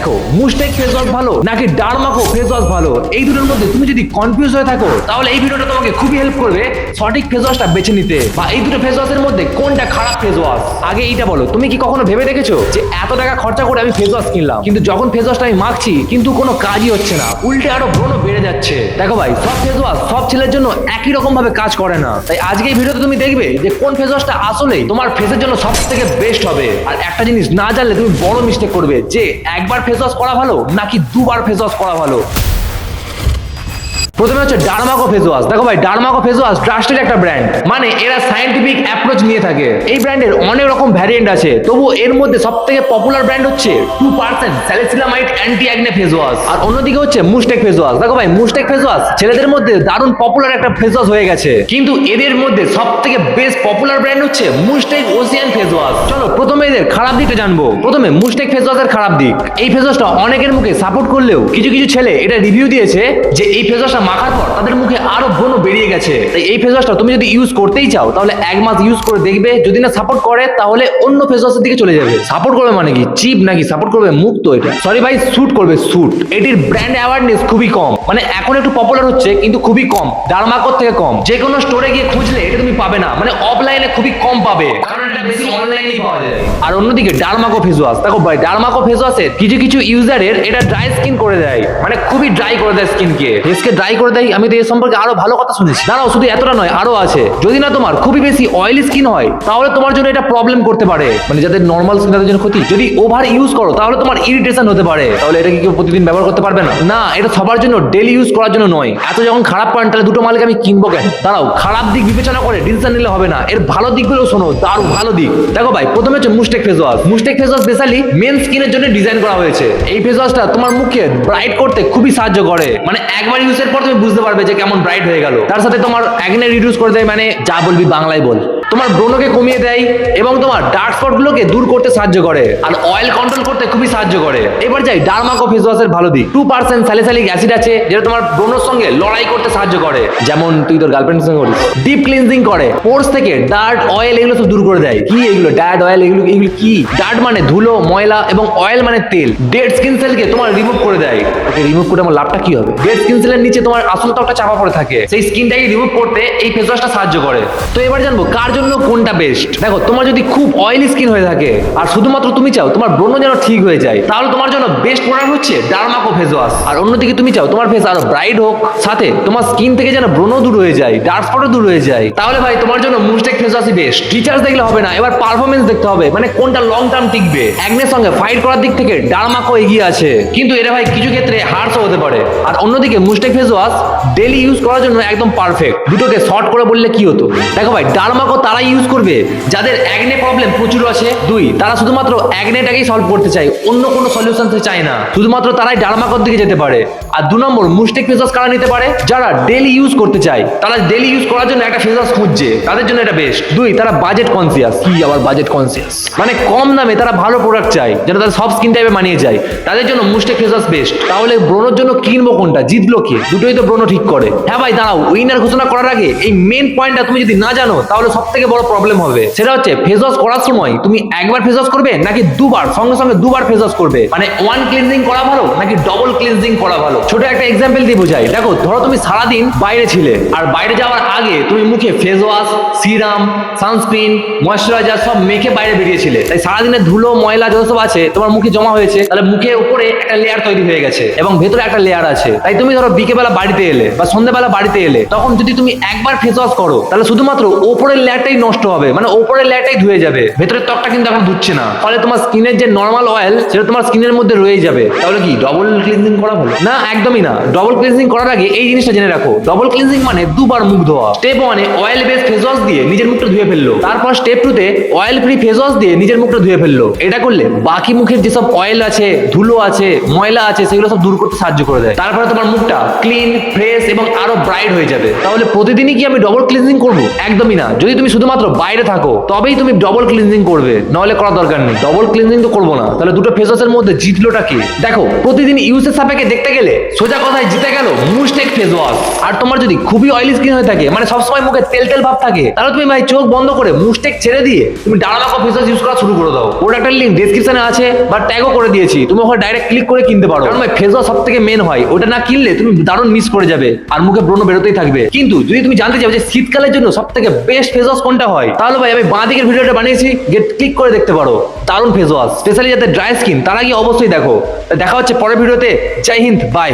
দেখো, mistake face wash ভালো, নাকি ডার্মাকো ফেস ওয়াশ ভালো? এই দুটোর মধ্যে তুমি যদি কনফিউজ হয়ে থাকো, তাহলে এই ভিডিওটা তোমাকে খুবই হেল্প করবে সঠিক ফেস ওয়াশটা বেছে নিতে। বা এই দুটো ফেস ওয়াশের মধ্যে কোনটা খারাপ ফেস ওয়াশ আগে এইটা বলো, তুমি কি কখনো ভেবে দেখেছ যে এত টাকা খরচা করে আমি ফেস ওয়াশ কিনলাম? কিন্তু যখন ফেস ওয়াশটা আমি মাখছি, কিন্তু কোনো কাজই হচ্ছে না, উল্টে আরও ব্রণ বেড়ে যাচ্ছে। দেখো ভাই, সব ফেস ওয়াশ ছেলের জন্য একই রকম ভাবে কাজ করে না। তাই আজকে এই ভিডিওতে তুমি দেখবে যে কোন ফেস ওয়াশটা আসলে তোমার ফেসের জন্য সব থেকে বেস্ট হবে। আর একটা জিনিস না জানলে তুমি বড় মিস্টেক করবে যে একবার ফেস ওয়াশ করা ভালো নাকি দুবার ফেস ওয়াশ করা ভালো। প্রথমে হচ্ছে ডার্মাকো ফেস ওয়াশ দেখো ভাই Derma Co face wash trusted একটা ব্র্যান্ড মানে এরা সায়েন্টিফিক অ্যাপ্রোচ নিয়ে থাকে। এই ব্র্যান্ডের অনেক রকম ভ্যারিয়েন্ট আছে। তবু এর মধ্যে সব থেকে পপুলার ব্র্যান্ড হচ্ছে two percent salicylamide anti acne face wash আর অন্যদিকে হচ্ছে মুস্টেক ফেস ওয়াশ দেখো ভাই মুস্টেক ফেস ওয়াশ ছেলেদের মধ্যে দারুণ পপুলার একটা ফেস ওয়াশ হয়ে গেছে। কিন্তু এদের মধ্যে সব থেকে বেস্ট পপুলার ব্র্যান্ড হচ্ছে মুস্টেক ওসিয়ান ফেস ওয়াশ চলো, প্রথমে এদের খারাপ দিকটা জানব। প্রথমে মুস্টেক ফেস ওয়াশের খারাপ দিক। এই ফেস ওয়াশটা অনেকের মুখে সাপোর্ট করলেও কিছু কিছু ছেলে এটা রিভিউ দিয়েছে যে এই ফেস ওয়াশটা মাখার পর তাদের মুখে আরও ব্রণ বেরিয়ে গেছে। তাই এই ফেস ওয়াশটা তুমি যদি ইউজ করতেই চাও, তাহলে এক মাস ইউজ করে দেখবে, যদি না সাপোর্ট করে, তাহলে অন্য ফেস ওয়াশের দিকে চলে যাবে। সাপোর্ট করবে মানে কি? চিপ নাকি? সাপোর্ট করবে মুক্ত এটা। সরি ভাই স্যুট করবে স্যুট এটির ব্র্যান্ড অ্যাওয়ারনেস খুবই কম। মানে এখন একটু পপুলার হচ্ছে, কিন্তু খুবই কম। ডার্মাকোর থেকে কম? যে কোনো স্টোরে গিয়ে খুঁজলে এটা তুমি পাবে না। মানে অফলাইনে খুবই কম পাবে। আর অন্যদিকে ডার্মাকো ফেস ওয়াশ দেখো ভাই ডার্মাকো ফেস ওয়াশের কিছু কিছু ইউজারের এটা ড্রাই স্কিন করে দেয়। মানে খুবই ড্রাই করে দেয় স্কিনকে ফেসকে ড্রাই করে দেয়, আমি তো এর সম্পর্কে আরও ভালো কথা শুনেছি। দাঁড়াও, শুধু এতটা নয়, আরও আছে। যদি না তোমার খুবই বেশি অয়েলি স্কিন হয়, তাহলে তোমার জন্য এটা প্রবলেম করতে পারে। মানে যাদের নর্মাল স্কিন তাদের জন্য ক্ষতি। যদি ওভার ইউজ করো, তাহলে তোমার ইরিটেশন হতে পারে। তাহলে এটা কি কেউ প্রতিদিন ব্যবহার করতে পারবে না? না, এটা সবার জন্য ডেলি ইউজ করার জন্য নয়। এত যখন খারাপ পান তাহলে দুটো মালিক আমি কিনবো কেন? দাঁড়াও, খারাপ দিক বিবেচনা করে ডিসিশন নিলে হবে না। এর ভালো দিকগুলো শোনো, দারুণ ভালো দিক। দেখো ভাই, প্রথমে হচ্ছে Muuchstac face wash Muuchstac face wash specially men স্কিনের জন্য ডিজাইন করা হয়েছে। এই ফেস ওয়াশটা তোমার মুখকে ব্রাইট করতে খুবই সাহায্য করে। মানে একবার ইউজের পর তুমি বুঝতে পারবে যে কেমন ব্রাইট হয়ে গেল। তার সাথে তোমার অ্যাগনে রিডিউস করে দেয় মানে যা বলবি বাংলায় বল। তোমার ব্রণকে কমিয়ে দেয় এবং তোমার ডার্ক স্পট গুলোকে দূর করতে সাহায্য করে। আর অয়েল কন্ট্রোল করতে খুবই সাহায্য করে। এবার যাই ডার্মাকো ফেস ওয়াশের ভালো দিক। টু পার্সেন্ট স্যালিসালিক অ্যাসিড আছে, যেটা তোমার ব্রণের সঙ্গে লড়াই করতে সাহায্য করে। যেমন তুই তোর গার্লফ্রেন্ডের সঙ্গে করিস। ডিপ ক্লিনজিং করে। পোর্স থেকে ডার্ট অয়েল এগুলো সব দূর করে দেয়। কি এগুলো? ডার্ট অয়েল এগুলো এগুলো কি? ডার্ট মানে ধুলো, ময়লা এবং অয়েল মানে তেল। ডেড স্কিন সেলকে তোমার রিমুভ করে দেয়। ওকে রিমুভ করে আমার লাভটা কি হবে? ডেড স্কিন সেলের নিচে তোমার আসল ত্বকটা চাপা পড়ে থাকে। সেই স্কিনটাকে রিমুভ করতে এই ফেস ওয়াশটা সাহায্য করে। তো এবার জানব, কার জন্য কোনটা বেস্ট দেখো, তোমার যদি খুব অয়েলি স্কিন হয়ে থাকে, আর শুধুমাত্র তুমি চাও, তোমার ব্রণ যেন ঠিক হয়ে যায়, তাহলে তোমার জন্য বেস্ট প্রোডাক্ট হচ্ছে ডার্মাকো ফেস ওয়াশ আর অন্যদিকে তুমি চাও, তোমার ফেস আরও ব্রাইট হোক, সাথে তোমার স্কিন থেকে যেন ব্রণ দূর হয়ে যায় ডার্ক স্পটও দূর হয়ে যায়, তাহলে ভাই তোমার জন্য মুস্টেক ফেস ওয়াশই বেস্ট ফিচার্স দেখলে হবে না, এবার পারফরমেন্স দেখতে হবে মানে কোনটা লং টার্ম টিকবে। একনের সঙ্গে ফাইট করার দিক থেকে ডার্মাকো এগিয়ে আছে। কিন্তু এটা ভাই কিছু ক্ষেত্রে হার্সও হতে পারে। আর অন্যদিকে Muuchstac face wash daily use করার জন্য একদম পারফেক্ট দুটোকে শর্ট করে বললে কি হতো? দেখো ভাই, ডার্মাকো তারাই ইউজ করবে, যাদের অ্যাগনে প্রবলেম প্রচুর আছে। দুই, তারা শুধুমাত্র অ্যাগনেটাকেই সলভ করতে চায়, অন্য কোনো সলিউশন চায় না। শুধুমাত্র তারাই ডার্মাকোর দিকে যেতে পারে। আর দু নম্বর মুস্টেক ফেস কারা নিতে পারে? যারা ডেলি ইউজ করতে চায়, তারা ডেলি ইউজ করার জন্য একটা ফেস ওয়াশ খুঁজছে। তাদের জন্য এটা বেস্ট দুই, তারা বাজেট কনসিয়াস কি আবার বাজেট কনসিয়াস মানে কম দামে তারা ভালো প্রোডাক্ট চায়, যেটা তাদের সব স্কিন টাইপে মানিয়ে যায়। তাদের জন্য মুস্টেক ফেস বেস্ট তাহলে ব্রণের জন্য কিনবো কোনটা? জিতলো কে? দুটোই তো ব্রণ ঠিক করে। হ্যাঁ ভাই, দাঁড়াও উইনার ঘোষণা করার আগে এই মেন পয়েন্টটা তুমি যদি না জানো, তাহলে সব থেকে বড় প্রবলেম হবে। সেটা হচ্ছে ফেস ওয়াশ করার সময় তুমি একবার ফেস ওয়াশ করবে নাকি দুবার, সঙ্গে সঙ্গে দুবার ফেস ওয়াশ করবে? মানে ওয়ান ক্লিনজিং করা ভালো নাকি ডবল ক্লিনজিং করা ভালো? ছোট একটা এক্সাম্পল দিয়ে বোঝাই। দেখো, ধরো তুমি সারাদিন বাইরে ছিলে, আর বাইরে যাওয়ার আগে তুমি মুখে face wash serum sunscreen moisturiser সব মেখে বাইরে বেরিয়েছিলে। তাই সারাদিনের ধুলো, ময়লা যত সব আছে, তোমার মুখে জমা হয়েছে, তাহলে মুখের উপরে একটা লেয়ার তৈরি হয়ে গেছে, এবং ভেতরে একটা লেয়ার আছে। তাই তুমি ধরো বিকেবেলা বাড়িতে এলে বা সন্ধ্যেবেলা বাড়িতে এলে, তখন যদি তুমি একবার ফেস ওয়াশ করো, তাহলে শুধুমাত্র ওপরের লেয়ারটাই নষ্ট হবে। মানে ওপরের লেয়ারটাই ধুয়ে যাবে। ভেতরের ত্বকটা কিন্তু এখন ধুচ্ছে না। ফলে তোমার স্কিনের যে নর্মাল অয়েল সেটা তোমার স্কিনের মধ্যে রয়ে যাবে। তাহলে কি ডবল ক্লিনজিং করা ভালো না, একদমই না। ডবল ক্লিনজিং করার আগে এই জিনিসটা জেনে রাখো। ডবল ক্লিনজিং মানে দুবার মুখ ধোয়া। স্টেপ ওয়ানে অয়েল বেস ফেস ওয়াশ দিয়ে নিজের মুখটা ধুয়ে ফেলল। তারপর স্টেপ টুতে অয়েল ফ্রি ফেস ওয়াশ দিয়ে নিজের মুখটা ধুয়ে ফেলল। এটা করলে বাকি মুখের যেসব অয়েল আছে, ধুলো আছে, ময়লা আছে, সেগুলো সব দূর করতে সাহায্য করে দেয়। তারপরে তোমার মুখটা ক্লিন ফ্রেশ ফ্রেশ এবং আরও ব্রাইট হয়ে যাবে। তাহলে প্রতিদিনই কি আমি ডবল ক্লিনজিং করব? একদমই না। যদি তুমি শুধুমাত্র বাইরে থাকো, তবেই তুমি ডবল ক্লিনজিং করবে। নাহলে করার দরকার নেই। ডবল ক্লিনজিং তো করব না। তাহলে দুটো ফেস ওয়াশের মধ্যে জিতলোটা কি? দেখো, প্রতিদিন ইউজের সাপেক্ষে দেখতে গেলে সোজা কথায় জিতে গেল মুস্টেক ফেস ওয়াশ আর তোমার যদি খুবই অয়েলি স্কিন হয়ে থাকে মানে সবসময় মুখে তেল তেল ভাব থাকে, তাহলে তুমি ভাই চোখ বন্ধ করে মুস্টেক ছেড়ে দিয়ে তুমি ডারালাকো ফেস ওয়াশ ইউজ করা শুরু করে দাও। প্রোডাক্টের লিঙ্ক ডেসক্রিপশনে আছে বা ট্যাগও করে দিয়েছি। তুমি ওখানে ডাইরেক্ট ক্লিক করে কিনতে পারো। কারণ ভাই ফেস ওয়াশ সব থেকে মেন হয়। ওটা না কিনলে তুমি দারুণ মিস করে আর মুখে ব্রণ বেরোতেই থাকবে। কিন্তু যদি তুমি জানতে চাও যে শীতকালের জন্য সব থেকে বেস্ট ফেস ওয়াশ কোনটা হয়, তাহলে ভাই আমি বাঁ দিকের ভিডিওটা বানিয়েছি গেট ক্লিক করে দেখতে পারো। দারুণ ফেস ওয়াশ স্পেশালি যাতে ড্রাই স্কিন তারা গিয়ে অবশ্যই দেখো। দেখা হচ্ছে পরের ভিডিওতে। জয় হিন্দ বাই